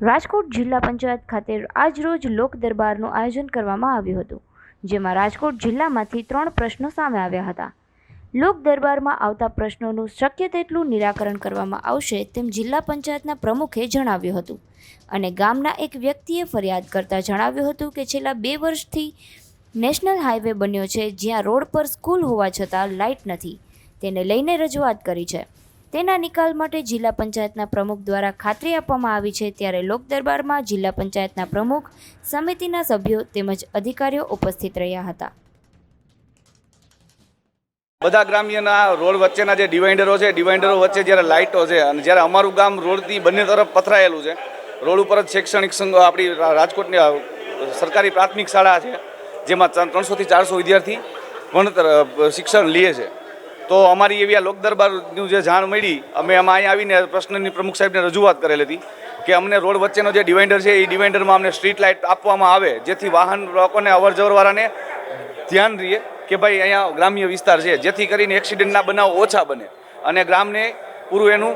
રાજકોટ જિલ્લા પંચાયત ખાતે આજરોજ લોક દરબારનું આયોજન કરવામાં આવ્યું હતું, જેમાં રાજકોટ જિલ્લામાંથી ત્રણ પ્રશ્નો સામે આવ્યા હતા. લોક દરબારમાં આવતા પ્રશ્નોનું શક્ય તેટલું નિરાકરણ કરવામાં આવશે તેમ જિલ્લા પંચાયતના પ્રમુખે જણાવ્યું હતું અને ગામના એક વ્યક્તિએ ફરિયાદ કરતાં જણાવ્યું હતું કે છેલ્લા બે વર્ષથી નેશનલ હાઈવે બન્યો છે, જ્યાં રોડ પર સ્કૂલ હોવા છતાં લાઇટ નથી. તેને લઈને રજૂઆત કરી છે. તેના નિકાલ માટે જિલ્લા પંચાયતના પ્રમુખ દ્વારા ખાતરી આપવામાં આવી છે ત્યારે લોક દરબારમાં જિલ્લા પંચાયતના પ્રમુખ સમિતિના સભ્યો તેમજ અધિકારીઓ ઉપસ્થિત રહ્યા હતા. બધા ગ્રામ્યના રોડ વચ્ચેના જે ડિવાઇન્ડરો છે ડિવાઇન્ડરો વચ્ચે જ્યારે લાઇટો છે અને જ્યારે અમારું ગામ રોડથી બંને તરફ પથરાયેલું છે, રોડ ઉપર જ શૈક્ષણિક સંઘો, આપણી રાજકોટની સરકારી પ્રાથમિક શાળા છે, જેમાં ત્રણસોથી ચારસો વિદ્યાર્થી ભણતર શિક્ષણ લે છે. તો અમારી એવી આ લોક દરબારનું જે જાણ મળી, અમે આમાં અહીંયા આવીને પ્રશ્નની પ્રમુખ સાહેબને રજૂઆત કરેલી હતી કે અમને રોડ વચ્ચેનો જે ડિવાઇન્ડર છે, એ ડિવાઇન્ડરમાં અમને સ્ટ્રીટ લાઇટ આપવામાં આવે, જેથી વાહન લોકોને અવર જવરવાળાને ધ્યાન રહીએ કે ભાઈ અહીંયા ગ્રામ્ય વિસ્તાર છે, જેથી કરીને એક્સિડન્ટના બનાવ ઓછા બને અને ગ્રામને પૂરું એનું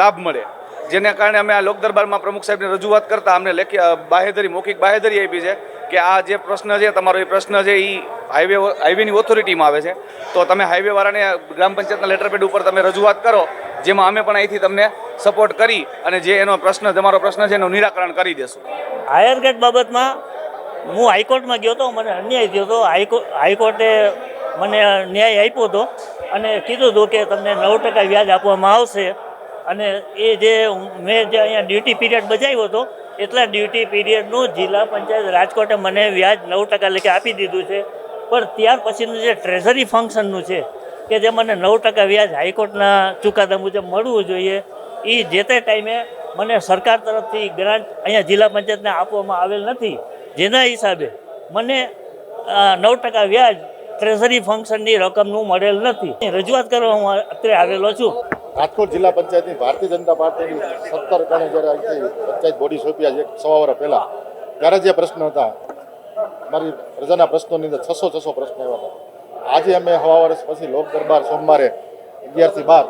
લાભ મળે. જેને કારણે અમે આ લોક દરબારમાં પ્રમુખ સાહેબને રજૂઆત કરતા અમને લેખી બાહેધરી, મૌખિક બાહેધરી આપી છે કે આ જે પ્રશ્ન છે, તમારો એ પ્રશ્ન છે એ હાઈવે, હાઈવેની ઓથોરિટીમાં આવે છે. તો તમે હાઈવેવાળાને ગ્રામ પંચાયતના લેટરપેડ ઉપર તમે રજૂઆત કરો, જેમાં અમે પણ અહીંથી તમને સપોર્ટ કરી અને જે એનો પ્રશ્ન, તમારો પ્રશ્ન છે એનું નિરાકરણ કરી દેશું. હાયર બાબતમાં હું હાઈકોર્ટમાં ગયો હતો, મને અન્યાય થયો હતો. હાઈકો, હાઈકોર્ટે મને ન્યાય આપ્યો હતો અને કીધું હતું કે તમને નવ ટકા વ્યાજ આપવામાં આવશે. અને એ જે મેં જે અહીંયા ડ્યુટી પીરિયડ બજાવ્યો હતો, એટલા ડ્યુટી પીરિયડનું જિલ્લા પંચાયત રાજકોટે મને વ્યાજ નવ ટકા લેખે આપી દીધું છે. પણ ત્યાર પછીનું જે ટ્રેઝરી ફંક્શનનું છે, કે જે મને નવ ટકા વ્યાજ હાઈકોર્ટના ચુકાદા મુજબ મળવું જોઈએ એ જે તે ટાઈમે મને સરકાર તરફથી ગ્રાન્ટ અહીંયા જિલ્લા પંચાયતને આપવામાં આવેલ નથી. જેના હિસાબે મને નવ ટકા વ્યાજ ટ્રેઝરી ફંક્શનની રકમનું મળેલ નથી. રજૂઆત કરવા હું અત્યારે આવેલો છું. રાજકોટ જિલ્લા પંચાયતની ભારતીય જનતા પાર્ટીની સત્તર ગણે જ્યારે અહીંથી પંચાયત બોડી સોંપ્યા એક સવા વર્ષ પહેલાં. ત્યારે જે પ્રશ્ન હતા, મારી પ્રજાના પ્રશ્નોની અંદર છસો છસો પ્રશ્નો એવા હતા. આજે અમે હવા વર્ષ પછી લોક દરબાર સોમવારે અગિયારથી બાર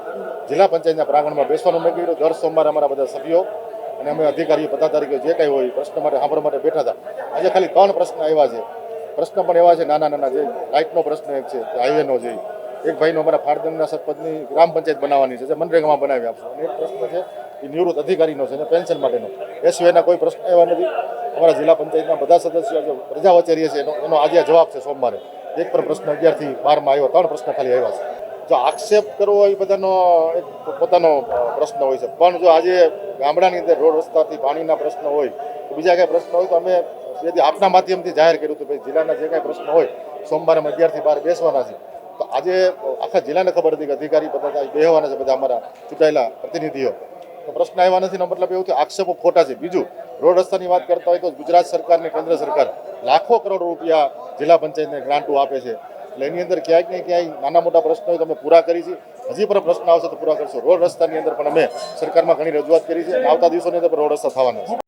જિલ્લા પંચાયતના પ્રાંગણમાં બેસવાનું મેં કહ્યું દર સોમવારે અમારા બધા સભ્યો અને અમે અધિકારીઓ, પદાધિકારીઓ જે કાંઈ હોય પ્રશ્ન માટે સાંભળવા માટે બેઠા હતા. આજે ખાલી ત્રણ પ્રશ્ન આવ્યા છે. પ્રશ્ન પણ એવા છે નાના નાના જે લાઇટનો પ્રશ્ન એક છે, હાઈવેનો છે એક ભાઈનો અમારા ફાળદંગના સરપંચની ગ્રામ પંચાયત બનાવવાની છે, જે મનરેગામાં બનાવી આપશો. અને એક પ્રશ્ન છે, એ નિવૃત્ત અધિકારીનો છે અને પેન્શન માટેનો. એ સિવાયના કોઈ પ્રશ્ન એવા નથી. અમારા જિલ્લા પંચાયતના બધા સદસ્યો જે પ્રજા વચ્ચે રહીએ છે, એનો એનો આજે જવાબ છે સોમવારે. એક પણ પ્રશ્ન અગિયારથી બારમાં આવ્યો, ત્રણ પ્રશ્ન ખાલી આવ્યા છે. જો આક્ષેપ કરવો એ બધાનો એક પોતાનો પ્રશ્ન હોય છે. પણ જો આજે ગામડાની અંદર રોડ રસ્તાથી પાણીના પ્રશ્ન હોય, તો બીજા કાંઈ પ્રશ્ન હોય તો અમે આપના માધ્યમથી જાહેર કર્યું હતું, ભાઈ, જિલ્લાના જે કાંઈ પ્રશ્ન હોય, સોમવારે અમે અગિયારથી બાર બેસવાના છે તો આજે આખા જિલ્લાને ખબર હતી કે અધિકારી બધા બેહવાના છે, બધા અમારા ચૂંટાયેલા પ્રતિનિધિઓ. તો પ્રશ્ન આવ્યા નથી મતલબ એવું કે આક્ષેપો ખોટા છે. બીજું, રોડ રસ્તાની વાત કરતા હોય તો ગુજરાત સરકાર ને કેન્દ્ર સરકાર લાખો કરોડ રૂપિયા જિલ્લા પંચાયતને ગ્રાન્ટો આપે છે. એટલે એની અંદર ક્યાંક ને ક્યાંય નાના મોટા પ્રશ્નો હોય તો અમે પૂરા કરી છે. હજી પણ પ્રશ્ન આવશે તો પૂરા કરશું. રોડ રસ્તાની અંદર પણ અમે સરકારમાં ઘણી રજૂઆત કરી છે આવતા દિવસોની અંદર રોડ રસ્તા થવાના છે.